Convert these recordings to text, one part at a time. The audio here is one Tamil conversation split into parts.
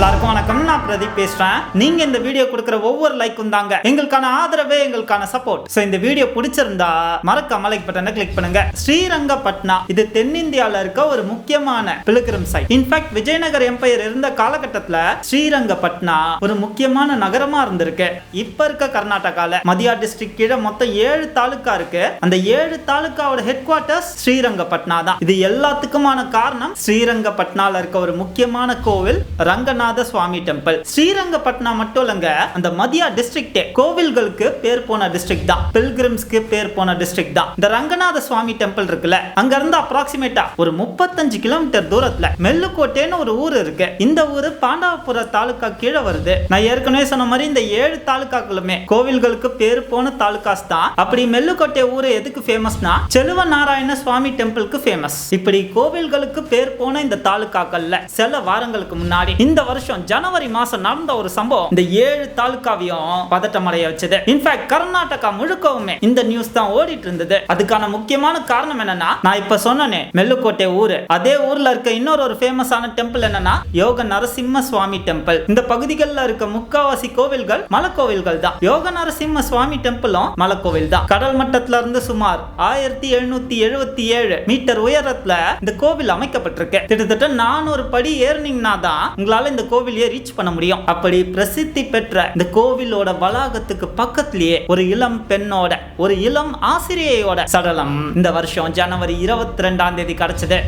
எல்லாருக்கும் வணக்கம். நான் பிரதீப் பேசுறேன். நீங்க இந்த வீடியோ கொடுக்குற ஒவ்வொரு லைக்கும் தாங்க. எங்களுக்கான ஆதரவே எங்களுக்கான சப்போர்ட் சோ இந்த வீடியோ பிடிச்சிருந்தா மறக்காம லைக் பட்டனை கிளிக் பண்ணுங்க. ஸ்ரீரங்கப்பட்னா இது தென்னிந்தியால இருக்க ஒரு முக்கியமான pilgrim site in fact Vijayanagar empire இருந்த காலகட்டத்துல ஸ்ரீரங்கப்பட்னா ஒரு முக்கியமான நகரமா இருந்திருக்கு. இப்ப இருக்க கர்நாடகால மதியா டிஸ்ட்ரிக்ட் கீழே மொத்தம் ஏழு தாலுக்கா இருக்கு. அந்த ஏழு தாலுக்காவோட ஹெட் குவார்ட்டர்ஸ் ஸ்ரீரங்கப்பட்னா தான். இது எல்லாத்துக்குமான காரணம் ஸ்ரீரங்கப்பட்னால இருக்க ஒரு முக்கியமான கோவில் ரங்கநாத சுவாமி டெம்பிள் ஸ்ரீரங்கப்பட்டினம் மட்டும் இல்லைங்க அந்த மதியா டிஸ்ட்ரிக்டே கோவில்களுக்கு பேர் போன டிஸ்ட்ரிக்ட் தான். பில்கிரிம்ஸ்க்கு பேர் போன டிஸ்ட்ரிக்ட் தான். இந்த ரங்கநாத சுவாமி டெம்பிள் இருக்குல்ல அங்க இருந்து அப்ராக்சிமேட்டா ஒரு முப்பத்தஞ்சு கிலோமீட்டர் தூரத்துல மெல்லுக்கோட்டைன்னு ஒரு ஊர் இருக்கு. இந்த ஊர் பாண்டவபுர தாலுக்கா கீழே வருது. நான் ஏற்கனவே சொன்ன மாதிரி இந்த ஏழு தாலுக்காக்களுமே கோவில்களுக்கு பேர் போன தாலுகாஸ் தான். அப்படி மெல்லுக்கோட்டை ஊர் எதுக்கு ஃபேமஸ்னா செலுவ நாராயண சுவாமி டெம்பிளுக்கு ஃபேமஸ் இப்படி கோவில்களுக்கு பேர் போன இந்த தாலுக்காக்கள்ல சில வாரங்களுக்கு முன்னாடி இந்த வருஷம் வருஷம் ஜனவரி மாசம் நடந்த ஒரு சம்பவம் இந்த ஏழு தாலுக்காவையும் பதட்டமடைய வச்சது. இன்ஃபேக்ட் கர்நாடகா முழுக்கவுமே இந்த நியூஸ் தான் ஓடிட்டு இருந்தது. அதுக்கான முக்கியமான காரணம் என்னன்னா நான் இப்ப சொன்னனே மெல்லுக்கோட்டை ஊரு. அதே ஊர்ல இருக்க இன்னொரு ஒரு ஃபேமஸான டெம்பிள் என்னன்னா யோக நரசிம்ம சுவாமி டெம்பிள் இந்த பகுதிகளில் இருக்க முக்காவாசி கோவில்கள் மலைக்கோவில்கள் தான் யோக நரசிம்ம சுவாமி டெம்பிளும் மலைக்கோவில் தான் கடல் மட்டத்துல இருந்து சுமார் ஆயிரத்தி எழுநூத்தி எழுபத்தி ஏழு மீட்டர் உயரத்துல இந்த கோவில் அமைக்கப்பட்டிருக்கு. கிட்டத்தட்ட நானூறு படி ஏறினீங்கன்னா தான் உங்களால இந்த கோவிலையே ரீச் பண்ண முடியும். அப்படி பிரசித்தி பெற்ற இந்த கோவிலோட வளாகத்துக்கு பக்கத்திலேயே ஒரு இளம் பெண்ணோட ஒரு இளம் ஆசிரியையோட சடலம் இந்த வருஷம் ஜனவரி இருபத்தி ரெண்டாம் தேதி கிடைச்சது.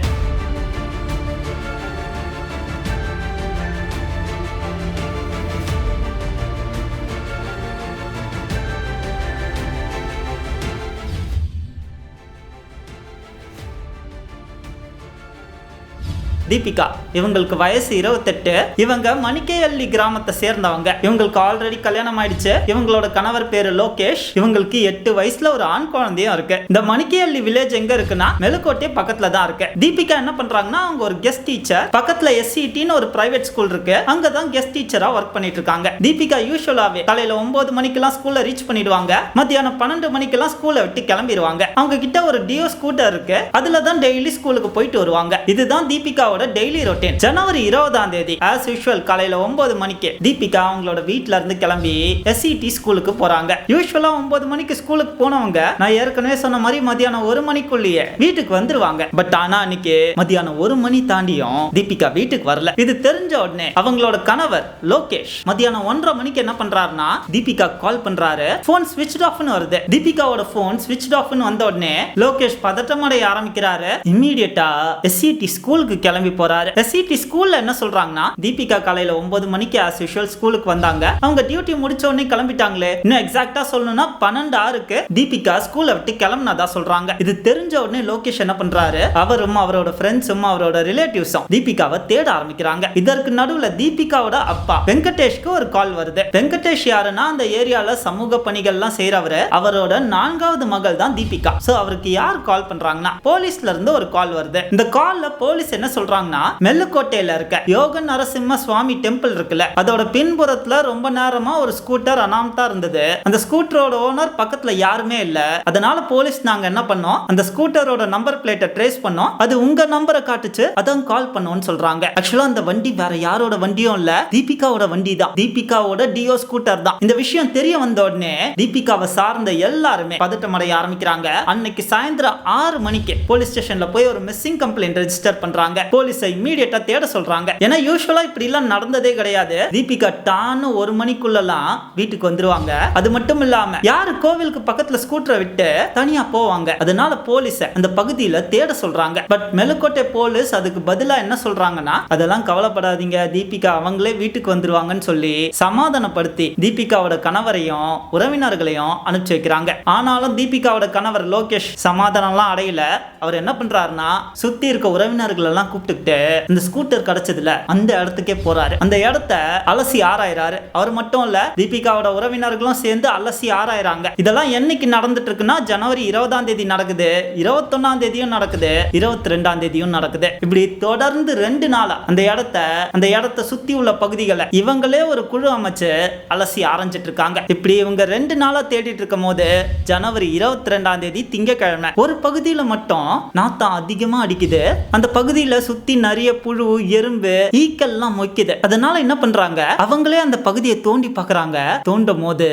தீபிகா. இவங்களுக்கு வயசு இருபத்தெட்டு. இவங்க மணிக்கேயள்ளி கிராமத்தை சேர்ந்தவங்க. இவங்களுக்கு ஆல்ரெடி கல்யாணம் ஆயிடுச்சு. இவங்களோட கணவர் பேரு லோகேஷ். இவங்களுக்கு எட்டு வயசுல ஒரு ஆண் குழந்தையும் இருக்கு. இந்த மணிக்கேயள்ளி வில்லேஜ் எங்க இருக்குன்னா மெலுக்கோட்டை பக்கத்துல தான் இருக்கு. தீபிகா என்ன பண்றாங்கன்னா அவங்க ஒரு கெஸ்ட் டீச்சர் பக்கத்துல எஸ்சிடின்னு ஒரு பிரைவேட் ஸ்கூல் இருக்கு. அங்க தான் கெஸ்ட் டீச்சரா ஒர்க் பண்ணிட்டு இருக்காங்க. தீபிகா யூஸ்வலாவே காலையில ஒன்பது மணிக்கெல்லாம் ஸ்கூல்ல ரீச் பண்ணிடுவாங்க. மத்தியானம் பன்னெண்டு மணிக்கெல்லாம் ஸ்கூலை விட்டு கிளம்பிடுவாங்க. அவங்க கிட்ட ஒரு டியோ ஸ்கூட்டர் இருக்கு. அதுல தான் டெய்லி ஸ்கூலுக்கு போயிட்டு வருவாங்க. இதுதான் தீபிகாவோட டெய்லி ரொட்டீன் ஜனவரி இருபதாம் தேதி ஆஸ் யூஸ்வல் காலையில ஒன்பது மணிக்கு தீபிகா அவங்களோட வீட்டுல இருந்து கிளம்பி எஸ்சிடி ஸ்கூலுக்கு போறாங்க. யூஸ்வலா ஒன்பது மணிக்கு ஸ்கூலுக்கு போனவங்க நான் ஏற்கனவே சொன்ன மாதிரி மதியானம் ஒரு மணிக்குள்ளேயே வீட்டுக்கு வந்துருவாங்க. பட் ஆனா அன்னைக்கு மதியானம் ஒரு மணி தாண்டியும் தீபிகா வீட்டுக்கு வரல. இது தெரிஞ்ச உடனே அவங்களோட கணவர் லோகேஷ் மதியானம் ஒன்றரை மணிக்கு என்ன பண்றாருன்னா தீபிகா கால் பண்றாரு. போன் ஸ்விட்ச் ஆஃப்னு வருது. தீபிகாவோட போன் ஸ்விட்ச் ஆஃப்னு வந்த உடனே லோகேஷ் பதட்டமடைய ஆரம்பிக்கிறாரு. இம்மீடியட்டா எஸ்சிடி ஸ்கூலுக்கு கிளம்பி போறாரு. சிடி ஸ்கூல்ல என்ன சொல்றாங்கன்னா தீபிகா காலையில ஒன்பது மணிக்கு ஆஸ் யூஷுவல் ஸ்கூலுக்கு வந்தாங்க. அவங்க டியூட்டி முடிச்ச உடனே கிளம்பிட்டாங்களே. இன்னும் எக்ஸாக்டா சொல்லணும்னா பன்னெண்டு ஆறுக்கு தீபிகா ஸ்கூலை விட்டு கிளம்புனதா சொல்றாங்க. இது தெரிஞ்ச உடனே லோகேஷ் என்ன பண்றாரு? அவரும் அவரோட ஃப்ரெண்ட்ஸும் அவரோட ரிலேட்டிவ்ஸும் தீபிகாவை தேட ஆரம்பிக்கிறாங்க. இதற்கு நடுவுல தீபிகாவோட அப்பா வெங்கடேஷ்க்கு ஒரு கால் வருது. வெங்கடேஷ் யாருன்னா அந்த ஏரியால சமூக பணிகள்லாம் செய்யறவரு அவரோட நான்காவது மகள் தான் தீபிகா. சோ அவருக்கு யார் கால் பண்றாங்கன்னா போலீஸ்ல இருந்து ஒரு கால் வருது. இந்த கால்ல போலீஸ் என்ன சொல்றாங்க? சொல்றாங்கன்னா மெல்லுக்கோட்டையில இருக்க யோக நரசிம்ம சுவாமி டெம்பிள் இருக்குல்ல அதோட பின்புறத்துல ரொம்ப நேரமா ஒரு ஸ்கூட்டர் அனாமத்தா இருந்தது. அந்த ஸ்கூட்டரோட ஓனர் பக்கத்துல யாருமே இல்ல. அதனால போலீஸ் நாங்க என்ன பண்ணோம் அந்த ஸ்கூட்டரோட நம்பர் பிளேட்டை ட்ரேஸ் பண்ணோம். அது உங்க நம்பரை காட்டுச்சு அதான் கால் பண்ணோம்னு சொல்றாங்க. ஆக்சுவலா அந்த வண்டி வேற யாரோட வண்டியும் இல்ல தீபிகாவோட வண்டி தான். தீபிகாவோட டியோ ஸ்கூட்டர் தான். இந்த விஷயம் தெரிய வந்த உடனே தீபிகாவை சார்ந்த எல்லாருமே பதட்டமடைய ஆரம்பிக்கிறாங்க. அன்னைக்கு சாயந்தரம் ஆறு மணிக்கு போலீஸ் ஸ்டேஷன்ல போய் ஒரு மிஸ்ஸிங் கம்ப்ளைண்ட் ரெஜிஸ்டர் பண்றாங்க. போலீஸ் இமீடியட்டா தேட சொல்றாங்க. ஏன்னா யூஸ்வலா இப்படி எல்லாம் நடந்ததே கிடையாது. தீபிகா டான்னு ஒரு மணிக்குள்ளலாம் வீட்டுக்கு வந்துருவாங்க. அது மட்டும் இல்லாம யாரு கோவிலுக்கு பக்கத்துல ஸ்கூட்டரை விட்டு தனியா போவாங்க. அதனால போலீஸ அந்த பகுதியில தேட சொல்றாங்க. பட் மெலுக்கோட்டை போலீஸ் அதுக்கு பதிலா என்ன சொல்றாங்கன்னா அதெல்லாம் கவலைப்படாதீங்க. தீபிகா அவங்களே வீட்டுக்கு வந்துருவாங்கன்னு சொல்லி சமாதானப்படுத்தி தீபிகாவோட கணவரையும் உறவினர்களையும் அனுப்பிச்சு வைக்கிறாங்க. ஆனாலும் தீபிகாவோட கணவர் லோகேஷ் சமாதானம்லாம் அடையல. அவர் என்ன பண்றாருன்னா சுத்தி இருக்க உறவினர்கள் எல்லாம் கூப்பிட்டுக்கிட்டு இந்த ஸ்கூட்டர் கிடைச்சதுல அந்த இடத்துக்கே போறாரு. அந்த இடத்த அலசி ஆராயிறாரு. அவர் மட்டும் இல்ல தீபிகாவோட உறவினர்களும் சேர்ந்து அலசி ஆராயிறாங்க. இதெல்லாம் என்னைக்கு நடந்துட்டு இருக்குன்னா ஜனவரி இருபதாம் தேதி நடக்குது. இருபத்தொன்னாம் தேதியும் நடக்குது. இருபத்தி ரெண்டாம் தேதியும் நடக்குது. இப்படி தொடர்ந்து ரெண்டு நாளா அந்த இடத்த அந்த இடத்த சுத்தி உள்ள பகுதிகளை இவங்களே ஒரு குழு அமைச்சு அலசி ஆரஞ்சிட்டு இருக்காங்க இப்படி இவங்க ரெண்டு நாளா தேடிட்டு இருக்கும் போது ஜனவரி இருபத்தி ரெண்டாம் தேதி திங்கக்கிழமை. ஒரு பகுதியில மட்டும் நாத்தம் அதிகமா அடிக்குது. அந்த பகுதியில சுத்தி சுத்தி நிறைய புழு எறும்பு ஈக்கெல்லாம் மொய்க்குது. அதனால என்ன பண்றாங்க? அவங்களே அந்த பகுதியை தோண்டி பாக்குறாங்க தோண்டும் போது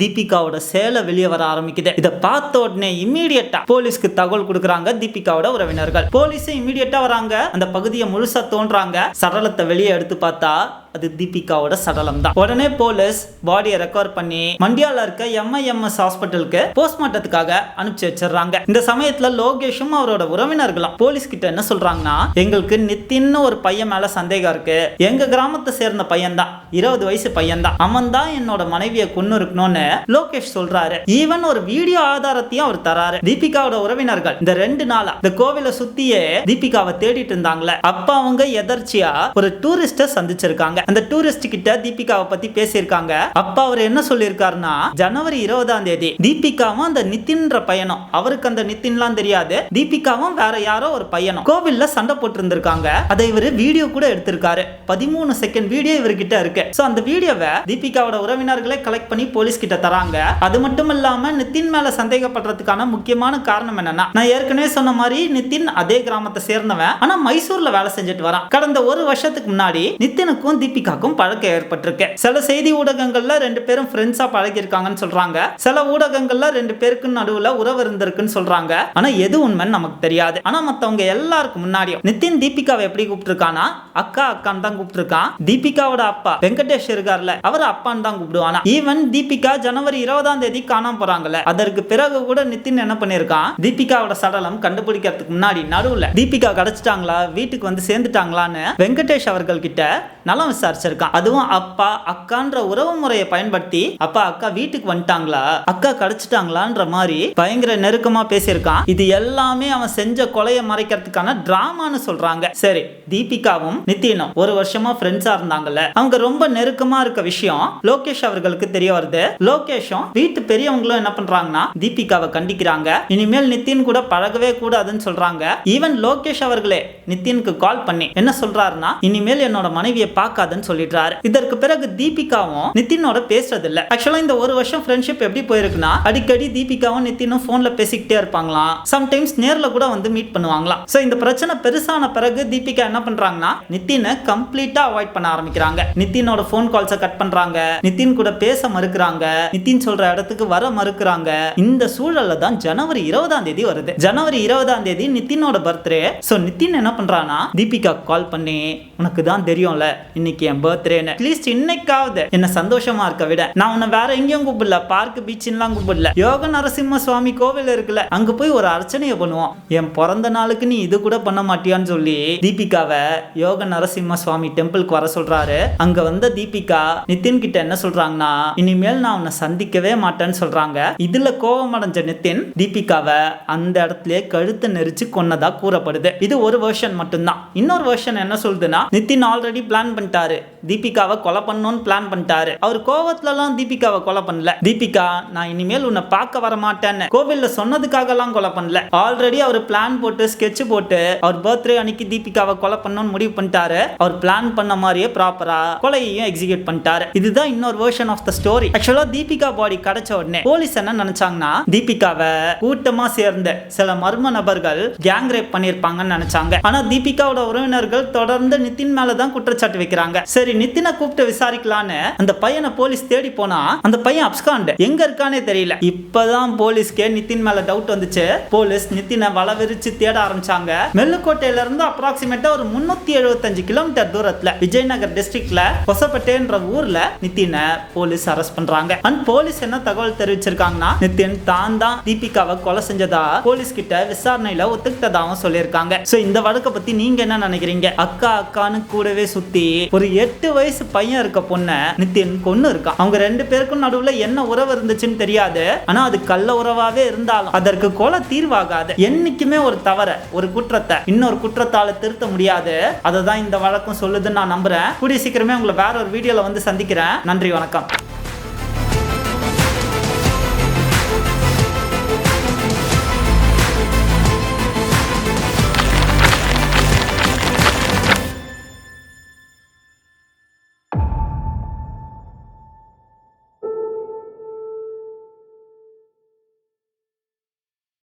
தீபிகாவோட சேலை வெளியே வர ஆரம்பிக்குது. இதை பார்த்த உடனே இம்மீடியட்டா போலீஸ்க்கு தகவல் கொடுக்குறாங்க தீபிகாவோட உறவினர்கள். போலீஸும் இம்மீடியட்டா வராங்க. அந்த பகுதியை முழுசா தோன்றாங்க. சடலத்தை வெளியே எடுத்து பார்த்தா அது தீபிகாவோட சடலம் தான் உடனே போலீஸ் பாடியை ரெக்கவர் பண்ணி மண்டியால இருக்க எம்ஐஎம்எஸ் ஹாஸ்பிட்டலுக்கு போஸ்ட்மார்ட்டத்துக்காக அனுப்பிச்சு வச்சிடுறாங்க. இந்த சமயத்துல லோகேஷும் அவரோட உறவினர்களும் போலீஸ் கிட்ட என்ன சொல்றாங்கன்னா எங்களுக்கு நித்தின்னு ஒரு பையன் மேல சந்தேகம் இருக்கு. எங்க கிராமத்தை சேர்ந்த பையன் தான் இருபது வயசு பையன் தான் அவன் தான் என்னோட மனைவியை கொண்டு இருக்கணும்னு லோகேஷ் சொல்றாரு. ஈவன் ஒரு வீடியோ ஆதாரத்தையும் அவர் தராரு. தீபிகாவோட உறவினர்கள் இந்த ரெண்டு நாளா இந்த கோவிலை சுத்தியே தீபிகாவை தேடிட்டு இருந்தாங்களே. அப்ப அவங்க எதர்ச்சியா ஒரு டூரிஸ்ட சந்திச்சிருக்காங்க. அந்த டூரிஸ்ட் கிட்ட தீபிகாவை பத்தி பேசியிருக்காங்க. அப்ப அவர் என்ன சொல்லியிருக்காருன்னா ஜனவரி இருபதாம் தேதி தீபிகாவும் அந்த நிதின்ற பையனும் அவருக்கு அந்த நிதின்லாம் தெரியாது தீபிகாவும் வேற யாரோ ஒரு பையனும் கோவில்ல சண்டை போட்டு இருந்திருக்காங்க அதை இவர் வீடியோ கூட எடுத்திருக்காரு. பதிமூணு செகண்ட் வீடியோ இவர்கிட்ட இருக்கு. சோ அந்த வீடியோவை தீபிகாவோட உறவினர்களை கலெக்ட் பண்ணி போலீஸ் கிட்ட தராங்க. அது மட்டும் இல்லாம நிதின் மேல சந்தேகப்படுறதுக்கான முக்கியமான காரணம் என்னன்னா நான் ஏற்கனவே சொன்ன மாதிரி நிதின் அதே கிராமத்தை சேர்ந்தவன். ஆனா மைசூர்ல வேலை செஞ்சுட்டு வரான். கடந்த ஒரு வருஷத்துக்கு முன்னாடி நிதினுக்கும் தீபிகாக்கும் பழக்கம் ஏற்பட்டிருக்கு. சில செய்தி ஊடகங்கள்ல ரெண்டு பேரும் ஃப்ரெண்ட்ஸா பழகி இருக்காங்கன்னு சொல்றாங்க. சில ஊடகங்கள்ல ரெண்டு பேருக்கு நடுவுல உறவு இருந்திருக்குன்னு சொல்றாங்க. ஆனா எது உண்மைன்னு நமக்கு தெரியாது. ஆனா மத்தவங்க எல்லாருக்கும் முன்னாடியும் நிதின் தீபிகாவை எப்படி கூப்பிட்டுருக்கானா அக்கா அக்கான்னு தான் கூப்பிட்டுருக்கான். தீபிகாவோட அப்பா வெங்கடேஷ் இருக்கார்ல அவர் அப்பான்னு தான் கூப்பிடுவானா. ஈவன் தீபிகா ஜனவரி இருபதாம் தேதி காணாம போறாங்கல்ல. அதற்கு பிறகு கூட நிதின் என்ன பண்ணிருக்கான் தீபிகாவோட சடலம் கண்டுபிடிக்கிறதுக்கு முன்னாடி நடுவுல. தீபிகா கிடைச்சிட்டாங்களா? வீட்டுக்கு வந்து சேர்ந்துட்டாங்களான்னு வெங்கடேஷ் அவர்கள் கிட்ட நலம் விசாரிச்சிருக்கான். அதுவும் அப்பா அக்கான்ற உறவு முறையை பயன்படுத்தி அப்பா அக்கா வீட்டுக்கு வந்துட்டாங்களா? அக்கா கிடைச்சிட்டாங்களான்ற மாதிரி பயங்கர நெருக்கமா பேசியிருக்கான். இது எல்லாமே அவன் செஞ்ச கொலையை மறைக்கிறதுக்கான டிராமான்னு சொல்றாங்க. சரி தீபிகாவும் நித்தினும் ஒரு வருஷமா ஃப்ரெண்ட்ஸா இருந்தாங்கல்ல. அவங்க ரொம்ப நெருக்கமா இருக்க விஷயம் லோகேஷ் அவர்களுக்கு தெரிய வருது. லோகேஷும் வீட்டு பெரியவங்களும் என்ன பண்றாங்கன்னா தீபிகாவை கண்டிக்கிறாங்க. இனிமேல் நித்தின் கூட பழகவே கூடாதுன்னு சொல்றாங்க. ஈவன் லோகேஷ் அவர்களே நித்தினுக்கு கால் பண்ணி என்ன சொல்றாருன்னா இனிமேல் என்னோட மனைவியை பார்க்காதுன்னு சொல்லிடுறாரு. இதற்கு பிறகு தீபிகாவும் நிதினோட பேசுறது இல்ல ஆக்சுவலா இந்த ஒரு வருஷம் ஃப்ரெண்ட்ஷிப் எப்படி போயிருக்குன்னா அடிக்கடி தீபிகாவும் நித்தினும் போன்ல பேசிக்கிட்டே இருப்பாங்களாம். சம்டைம்ஸ் நேர்ல கூட வந்து மீட் பண்ணுவாங்களாம். சோ இந்த பிரச்சனை பெருசான பிறகு தீபிகா என்ன பண்றாங்கன்னா நித்தினை கம்ப்ளீட்டா அவாய்ட் பண்ண ஆரம்பிக்கிறாங்க. நிதினோட ஃபோன் கால்ஸை கட் பண்றாங்க. நித்தின் கூட பேச மறுக்கிறாங்க. நிதின் சொல்ற இடத்துக்கு வர மறுக்கிறாங்க. இந்த சூழல்ல தான் ஜனவரி இருபதாம் தேதி வருது. ஜனவரி இருபதாம் தேதி நிதினோட பர்த்டே சோ நிதின் என்ன பண்றானா தீபிகா கால் பண்ணி உனக்கு தான் தெரியும்ல இன்னைக்கு என் பர்த்டேன்னு அட்லீஸ்ட் இன்னைக்காவது என்ன சந்தோஷமா இருக்க விட. நான் உன்னை வேற எங்கேயும் கூப்பிடல பார்க் பீச்லாம் கூப்பிடல. யோக நரசிம்ம சுவாமி கோவில் இருக்குல்ல அங்க போய் ஒரு அர்ச்சனையை பண்ணுவோம். என் பிறந்த நாளுக்கு நீ இது கூட பண்ண மாட்டியான்னு சொல்லி தீபிகாவை யோக நரசிம்ம சுவாமி டெம்பிளுக்கு வர சொல்றாரு. அங்க வந்த தீபிகா நிதின் கிட்ட என்ன சொல்றாங்கன்னா இனிமேல் நான் அவனை சந்திக்கவே மாட்டேன்னு சொல்றாங்க. இதுல கோபம் அடைஞ்ச நிதின் தீபிகாவை அந்த இடத்துல கழுத்தை நெரிச்சு கொன்னதா கூறப்படுது. இது ஒரு வெர்ஷன் மட்டும்தான். இன்னொரு வெர்ஷன் என்ன சொல்லுதுன்னா நிதின் ஆல்ரெடி பிளான் பண்ணிட்டாரு. தீபிகாவை கொலை பண்ணணும்னு பிளான் பண்ணிட்டாரு. அவர் கோவத்துலலாம் தீபிகாவை கொலை பண்ணல. தீபிகா நான் இனிமேல் உன்னை பார்க்க வர மாட்டேன்னு கோவில்ல சொன்னதுக்காகலாம் கொலை பண்ணல. ஆல்ரெடி அவர் பிளான் போட்டு ஸ்கெட்ச் போட்டு அவர் பர்த்டே அன்னைக்கு தீபிகாவை கொலை பண்ணணும்னு முடிவு பண்ணிட்டாரு. அவர் பிளான் பண்ண மாதிரியே ப்ராப்பரா கொலையையும் எக்ஸிக்யூட் பண்ணிட்டாரு. இதுதான் இன்னொரு வெர்ஷன் ஆஃப் த ஸ்டோரி ஆக்சுவலா தீபிகா பாடி கிடைச்ச உடனே போலீஸ் என்ன நினைச்சாங்கன்னா தீபிகாவை கூட்டமா சேர்ந்த சில மர்ம நபர்கள் கேங் ரேப் பண்ணிருப்பாங்கன்னு நினைச்சாங்க. ஆனா தீபிகாவோட உறவினர்கள் தொடர்ந்து நிதின் மேல தான் குற்றச்சாட்டு வைக்கிறாங்க. சரி நித்தினை கூப்பிட்டு விசாரிக்கலான்னு அந்த பையனை போலீஸ் தேடி போனா அந்த பையன் அப்ஸ்காண்ட். எங்க இருக்கானே தெரியல. இப்பதான் போலீஸ்க்கே நிதின் மேல டவுட் வந்துச்சு. போலீஸ் நித்தினை வளவிரிச்சு தேட ஆரம்பிச்சாங்க. மெல்லுக்கோட்டையில இருந்து அப்ராக்சிமேட்டா ஒரு முன்னூத்தி எழுபத்தஞ்சு கிலோமீட்டர் தூரத்துல விஜயநகர் டிஸ்ட்ரிக்ட்ல கொசப்பட்டேன்ற ஊர்ல நித்தினை போலீஸ் அரெஸ்ட் பண்றாங்க. அண்ட் போலீஸ் என்ன தகவல் தெரிவிச்சிருக்காங்கன்னா நித்தின் தான் தான் தீபிகாவை கொலை செஞ்சதா போலீஸ் கிட்ட விசாரணையில ஒத்துக்கிட்டதாகவும் சொல்லியிருக்காங்க. சோ இந்த வழக்கை பத்தி நீங்க என்ன நினைக்கிறீங்க? அக்கா அக்கான்னு கூடவே சுத்தி ஒரு எட்டு வயசு பையன் இருக்க பொண்ணை நித்தின் கொன்னு இருக்கான் அவங்க ரெண்டு பேருக்கும் நடுவுல என்ன உறவு இருந்துச்சுன்னு தெரியாது. ஆனா அது கள்ள உறவாவே இருந்தாலும் அதற்கு கொலை தீர்வாகாது. என்னைக்குமே ஒரு தவற ஒரு குற்றத்தை இன்னொரு குற்றத்தால திருத்த முடியாது. அதை தான் இந்த வழக்கம் சொல்லுதுன்னு நான் நம்புறேன். கூடிய சீக்கிரமே உங்களை வேற ஒரு வீடியோல வந்து சந்திக்கிறேன். நன்றி வணக்கம்.